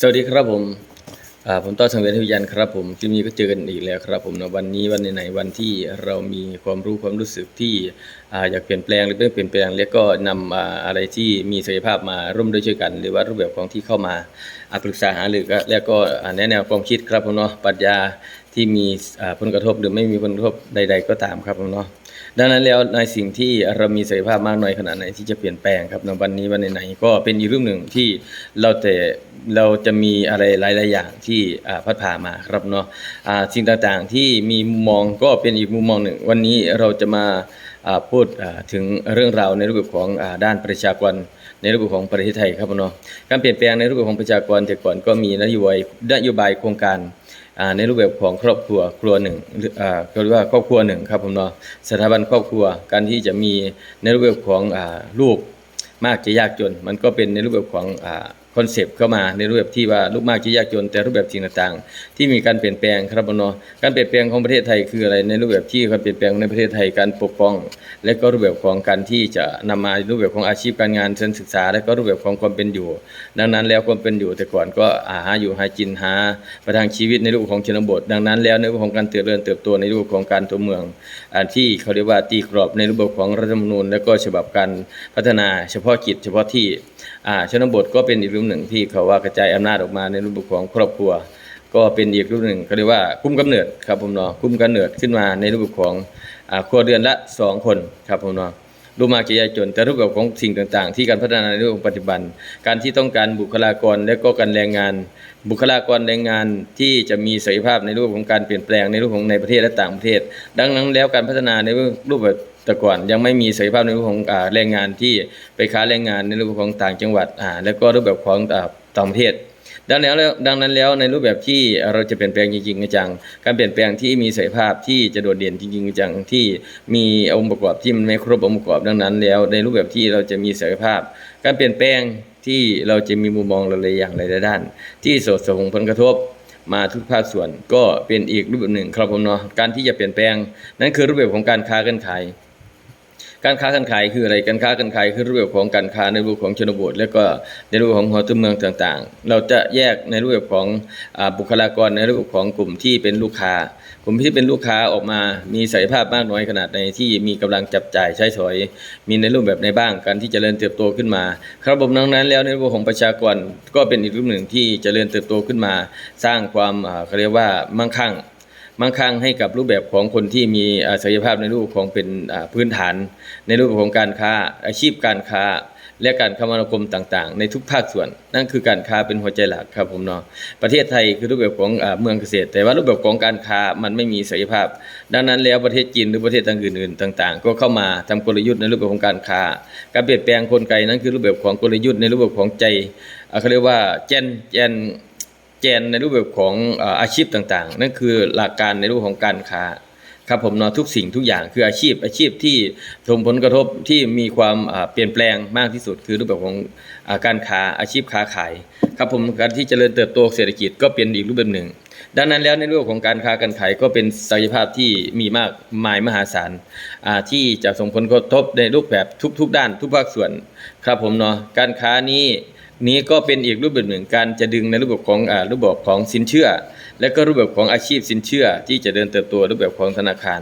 สวัสดีครับผมผมต้อสังเวียนทวิยันครับผมคลิปนี้ก็เจอกันอีกแล้วครับผมนะวันนี้วันไหนวันที่เรามีความรู้ความรู้สึกที่ออยากเปลี่ยนแปลงหรือไม่เปลี่ยนแปลงแล้วก็นำอ่าอะไรที่มีศักยภาพมาร่วมด้วยช่วยกัน หรือว่ารูปแบบของที่เข้ามาอ่าปรึกษาหารือก็แล้วก็แนะแนวความคิดครับผมเนาะปรัชญาที่มีผลกระทบหรือไม่มีผลกระทบใด ๆ ก็ตามครับผมเนาะ ดังนั้นแล้วในสิ่งที่เรามีศักยภาพมากน้อยขนาดไหนที่จะเปลี่ยนแปลงครับในวันนี้วันไหนๆก็เป็นอีกเรื่องหนึ่งที่เราแต่เราจะมีอะไรหลาย ๆ อย่างที่พัดผ่ามาครับเนาะสิ่งต่างๆที่มีมุมมองก็เป็นอีกมุมมองหนึ่ง วันนี้เราจะมาพูดถึงเรื่องราวในรูปแบบของด้านประชากรในรูปแบบของประเทศไทยครับเนาะการเปลี่ยนแปลงในรูปแบบของประชากรแต่ก่อนก็มีนโยบายนโยบายโครงการ ในรูปแบบของครอบครัวครัวหนึ่งหรืออ่าเขาเรียกว่าครอบครัวหนึ่งครับผมเนาะสถาบันครอบครัวการที่จะมีในรูปแบบของอ่าลูกมากจะยากจน มันก็เป็นในรูปแบบของอ่า คอนเซปต์เข้ามาในรูปแบบที่ว่าลูกมากจะยากจนแต่รูปแบบสิ่งต่างๆ ที่มีการเปลี่ยนแปลงครับผมเนาะการเปลี่ยนแปลงของประเทศไทยคืออะไรในรูปแบบที่การเปลี่ยนแปลงในประเทศไทยการปกครอง และก็รูปแบบของการที่จะนำมารูปแบบของอาชีพการงานการศึกษา และก็รูปแบบของความเป็นอยู่ ดังนั้นแล้วความเป็นอยู่แต่ก่อนก็อาหาอยู่หากินหาประทังชีวิตในรูปของชนบท ดังนั้นแล้วในรูปของการเติบโตเติบโตในรูปของการตัวเมืองอที่เขาเรียกว่าตีกรอบในรูปแบบของรัฐธรรมนูญ และก็ฉบับการพัฒนา เฉพาะกิจเฉพาะที่ชนบทก็เป็นอีกรูปหนึ่งที่เขาว่ากระจายอำนาจออกมาในรูปของครอบครัว ก็เป็นอีกรูปหนึ่งเขาเรียกว่าคุ้มกำเนิดครับผมเนาะคุ้มกำเนิดขึ้นมาในรูปของครัวเรือนละสองคนครับผมเนาะรูปมากจะยากจนแต่รูปแบบของสิ่งต่างๆ ที่การพัฒนาในรูปของปัจจุบัน การที่ต้องการบุคลากรและก็การแรงงาน บุคลากรแรงงานที่จะมีศักยภาพในรูปของการเปลี่ยนแปลงในรูปของในประเทศและต่างประเทศ ดังนั้นแล้วการพัฒนาในรูปแบบ แต่ก่อนยังไม่มีศักยภาพในรูปของอ่าแรงงานที่ไปค้าแรงงานในรูปของต่างจังหวัดแล้วก็รูปแบบของต่างประเทศดังนั้นแล้วดังนั้นแล้วในรูปแบบที่เราจะเปลี่ยนแปลงจริงๆจังการเปลี่ยนแปลงที่มีศักยภาพที่จะโดดเด่นจริงๆจังที่มีองค์ประกอบที่มันไม่ครบองค์ประกอบดังนั้นแล้ว ในรูปแบบที่เราจะมีศักยภาพ การเปลี่ยนแปลงที่เราจะมีมุมมองหลายๆอย่างหลายด้าน ที่สดส่งผลกระทบมาทุกภาคส่วนก็เป็นอีกรูปแบบหนึ่งครับผมเนาะการที่จะเปลี่ยนแปลง นั่นคือรูปแบบของการค้าการขาย การค้าการขายคืออะไรการค้าการขายคือรูปแบบของการค้าในรูปของชนบท และก็ในรูปของหัวตัวเมืองต่างๆ เราจะแยกในรูปแบบของอบุคลากรในรูปของกลุ่มที่เป็นลูกค้ากลุ่มที่เป็นลูกค้าออกมามีศักยภาพมากน้อยขนาดในที่มีกำลังจับจ่ายใช้สอย มีในรูปแบบในบ้างการที่จเจริญเติบโตขึ้นมา ครับผมดังนั้นแล้วในรูปของประชากรก็เป็นอีกรูปหนึ่งที่เจริญเติบโตขึ้นมา สร้างความเขาเรียกว่ามั่งคั่ง มั่งคั่งให้กับรูปแบบของคนที่มีศักยภาพในรูปของเป็นพื้นฐาน ในรูปของการค้าอาชีพการค้า และการคมนาคมต่างๆ ในทุกภาคส่วน นั่นคือการค้าเป็นหัวใจหลักครับผมเนาะประเทศไทยคือรูปแบบของอเมืองเกษตร แต่ว่ารูปแบบของการค้ามันไม่มีศักยภาพ ดังนั้นแล้วประเทศจีนหรือประเทศต่างอื่นๆต่าง ๆ ก็เข้ามาทำกลยุทธ์ในรูปแบบของการค้า การเปลี่ยนแปลงกลไกนั้นคือรูปแบบของกลยุทธ์ในรูปแบบของใจเขาเรียกว่าแจนแจน แกนในรูปแบบของอาชีพต่างๆ นั่นคือหลักการในรูปของการค้าครับผมเนาะทุกสิ่งทุกอย่างคืออาชีพอาชีพที่ส่งผลกระทบที่มีความเปลี่ยนแปลงมากที่สุด คือรูปแบบของอการค้าอาชีพค้าขายครับผมการที่เจริญเติบโตเศรษฐกิจก็เป็นอีกรูปแบบหนึ่ง ดังนั้นแล้วในเรื่องของการค้าการขายก็เป็นศักยภาพที่มีมากมายมหาศาลที่จะส่งผลกระทบในรูปแบบทุก ๆ ด้านทุกภาคส่วน ครับผมเนาะการค้านี้ นี้ก็เป็นอีกรูปแบบหนึ่งการจะดึงในรูปแบบของอรูปแบบของสินเชื่อ และก็รูปแบบของอาชีพสินเชื่อ ที่จะเดินเติบโตรูปแบบของธนาคาร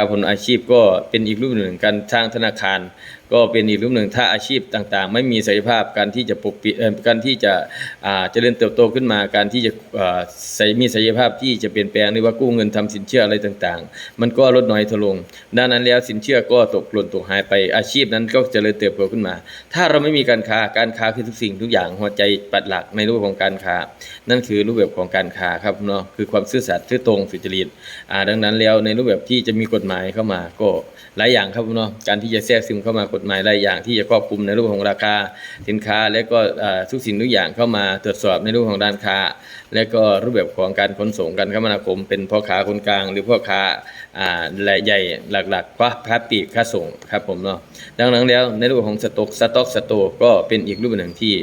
ครับผลอาชีพก็เป็นอีกรูปหนึ่งการสร้างธนาคาร ก็เป็นอีกรูปหนึ่งถ้าอาชีพต่างๆ ไม่มีศักยภาพการที่จะปกปิดเอ่อการที่จะอ่าเจริญเติบโตขึ้นมา การที่จะอ่ามีศักยภาพที่จะเปลี่ยนแปลงหรือว่ากู้เงินทำสินเชื่ออะไรต่างๆ มันก็ลดน้อยถลงดังนั้นแล้วสินเชื่อก็ตกหล่นตกหายไปอาชีพนั้นก็เจริญเติบโตขึ้นมา ถ้าเราไม่มีการค้าการค้าคือทุกสิ่งทุกอย่างหัวใจปัดหลักในรูปของการค้า นั่นคือรูปแบบของการค้าครับเนาะคือความซื่อสัตย์ซื่อตรงสุจริตดังนั้นแล้วในรูปแบบที่จะมีกฎหมายเข้ามาก็หลายอย่างครับเนาะการที่จะแทรกซึมเข้ามากฎหมายหลายอย่างที่จะครอบคลุมในรูปของราคาสินค้า และก็ทุกสิ่งทุกอย่างเข้ามาตรวจสอบในรูปของด้านค้า และก็รูปแบบของการขนส่งการคมนาคม เป็นพ่อค้าคนกลาง หรือพ่อค้าอ่าและใหญ่หลักๆก็ค้าปีกค้าส่งครับผมเนาะดังนั้นแล้วในรูปของสต็อกสต็อกสโตก็เป็นอีกรูปหนึ่งที่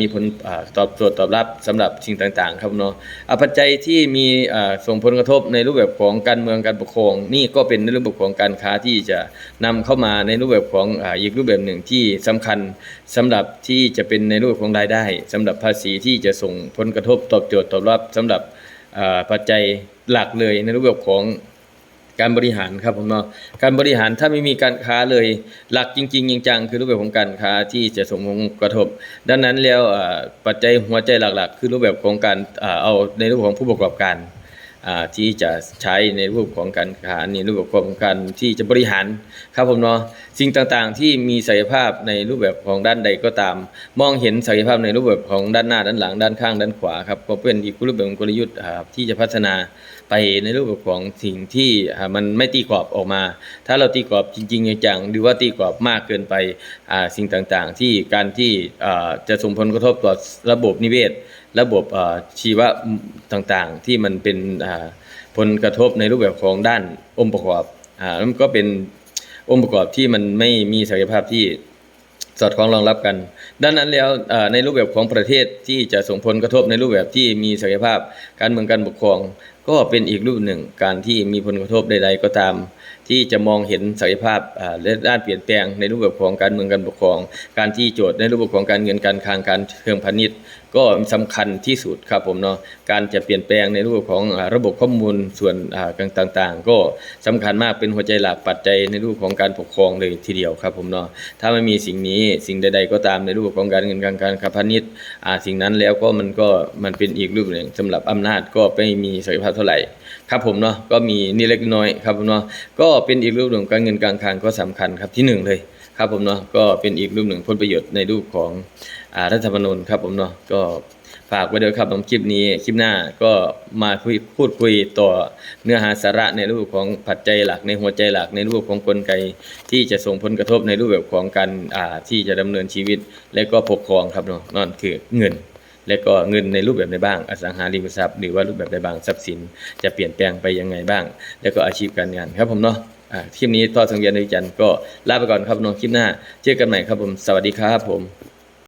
มีผลอตอบโจทย์ตอบรับสำหรับสิ่งต่างๆ ครับเนาะอ่าปัจจัยที่มีส่งผลกระทบในรูปแบบของการเมืองการปกครอง นี่ก็เป็นในรูปแบบของการค้าที่จะนำเข้ามาในรูปแบบของอีกรูปแบบหนึ่งที่สำคัญสำหรับที่จะเป็นในรูปของรายได้สำหรับภาษีที่จะส่งผลกระทบตอบโจทย์ตอบรับสำหรับอ่าปัจจัยหลักเลยในรูปแบบของ การบริหารครับผมเนาะการบริหารถ้าไม่มีการค้าเลยหลักจริงๆจังคือรูปแบบของการค้าที่จะส่งผลกระทบ ดังนั้นแล้วปัจจัยหัวใจหลักๆ คือรูปแบบของการเอาในรูปของผู้ประกอบการที่จะใช้ในรูปของการค้าในรูปแบบของการที่จะบริหารครับผมเนาะสิ่งต่างๆ ที่มีศักยภาพในรูปแบบของด้านใดก็ตาม มองเห็นศักยภาพในรูปแบบของด้านหน้าด้านหลังด้านข้างด้านขวาครับก็เป็นอีกรูปแบบของกลยุทธ์ที่จะพัฒนา ไปในรูปแบบของสิ่งที่มันไม่ตีกรอบออกมา ถ้าเราตีกรอบจริงๆจังๆหรือว่าตีกรอบมากเกินไปอ่าสิ่งต่างๆ ที่การที่จะส่งผลกระทบต่อระบบนิเวศ ระบบชีวะต่างๆ ที่มันเป็นผลกระทบในรูปแบบของด้านองค์ประกอบอมันก็เป็นองค์ประกอบที่มันไม่มีศักยภาพที่สอดคล้องรองรับกัน ดังนั้นแล้วในรูปแบบของประเทศที่จะส่งผลกระทบในรูปแบบที่มีศักยภาพการเมืองการปกครอง ก็เป็นอีกรูปหนึ่งการที่มีผลกระทบใด ๆ ก็ตาม ที่จะมองเห็นศักยภาพและด้านเปลี่ยนแปลงในรูปแบบของการเมืองการปกครอง การที่โจทย์ในรูปแบบของการเงินการคลังการเชิงพาณิชย์ ก็สำคัญที่สุดครับผมเนาะการจะเปลี่ยนแปลงในรูปของระบบข้อมูลส่วนต่างๆ ก็สำคัญมากเป็นหัวใจหลักปัจจัยในรูปของการปกครองเลยทีเดียวครับผมเนาะถ้าไม่มีสิ่งนี้สิ่งใด ๆ ก็ตามในรูปของการเงินการการพาณิชย์สิ่งนั้นแล้วก็มันก็มันเป็นอีกรูปหนึ่งสำหรับอำนาจก็ไม่มีศักยภาพเท่าไหร่ครับผมเนาะก็มีนี่เล็กน้อยครับผมเนาะก็เป็นอีกรูปหนึ่งการเงินการคลังก็สำคัญครับที่หนึ่งเลย ครับผมเนาะก็เป็นอีกรูปหนึ่งผลประโยชน์ในรูปของอ่ารัฐธรรมนูญครับผมเนาะก็ฝากไว้ด้วยครับผมคลิปนี้คลิปหน้าก็มาคุยพูดคุยต่อเนื้อหาสาระในรูปของปัจจัยหลักในหัวใจหลัก ในรูปของกลไกที่จะส่งผลกระทบในรูปแบบของการอ่าที่จะดำเนินชีวิต และก็ปกครองครับเนาะนั่นคือเงิน และก็เงินในรูปแบบใดบ้าง อสังหาริมทรัพย์หรือว่ารูปแบบใดบ้างทรัพย์สิน จะเปลี่ยนแปลงไปยังไงบ้าง แล้วก็อาชีพการงานครับผมเนาะ คลิปนี้ต่อสังเวียนในจันทร์ก็ลาไปก่อนครับน้องคลิปหน้า เจอกันใหม่ครับผม สวัสดีครับผม